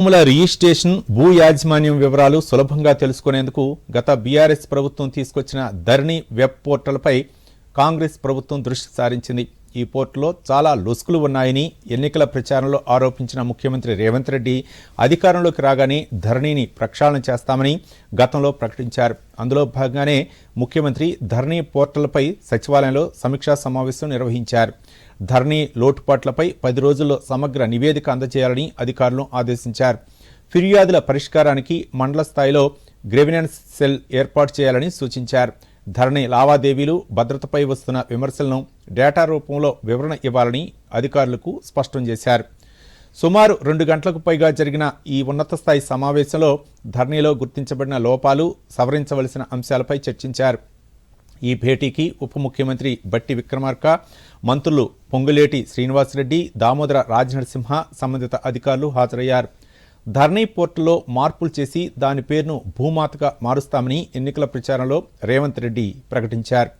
భూముల రిజిస్ట్రేషన్ భూ యాజమాన్యం వివరాలు సులభంగా తెలుసుకునేందుకు గత బీఆర్ఎస్ ప్రభుత్వం తీసుకొచ్చిన ధరణి వెబ్ పోర్టల్పై కాంగ్రెస్ ప్రభుత్వం దృష్టి సారించింది. ఈ పోర్టల్లో చాలా లొసుకులు ఉన్నాయని ఎన్నికల ప్రచారంలో ఆరోపించిన ముఖ్యమంత్రి రేవంత్ రెడ్డి అధికారంలోకి రాగానే ధరణిని ప్రక్షాళన చేస్తామని గతంలో ప్రకటించారు. అందులో భాగంగానే ముఖ్యమంత్రి ధరణి పోర్టల్పై సచివాలయంలో సమీక్షా సమావేశం నిర్వహించారు. ధరణి లోటుపాట్లపై పది రోజుల్లో సమగ్ర నివేదిక అందజేయాలని అధికారులను ఆదేశించారు. ఫిర్యాదుల పరిష్కారానికి మండల స్థాయిలో గ్రెవినెన్స్ సెల్ ఏర్పాటు చేయాలని సూచించారు. ధరణి లావాదేవీలు భద్రతపై వస్తున్న విమర్శలను డేటా రూపంలో వివరణ ఇవ్వాలని అధికారులకు స్పష్టం చేశారు. సుమారు రెండు గంటలకు పైగా జరిగిన ఈ ఉన్నత స్థాయి సమావేశంలో ధరణిలో గుర్తించబడిన లోపాలు సవరించవలసిన అంశాలపై చర్చించారు. ఈ భేటీకి ఉప ముఖ్యమంత్రి బట్టి విక్రమార్క మంత్రులు పొంగులేటి శ్రీనివాసరెడ్డి దామోదర రాజనరసింహ సంబంధిత అధికారులు హాజరయ్యారు. ధరణి పోర్టల్లో మార్పులు చేసి దాని పేరును భూమాతగా మారుస్తామని ఎన్నికల ప్రచారంలో రేవంత్ రెడ్డి ప్రకటించారు.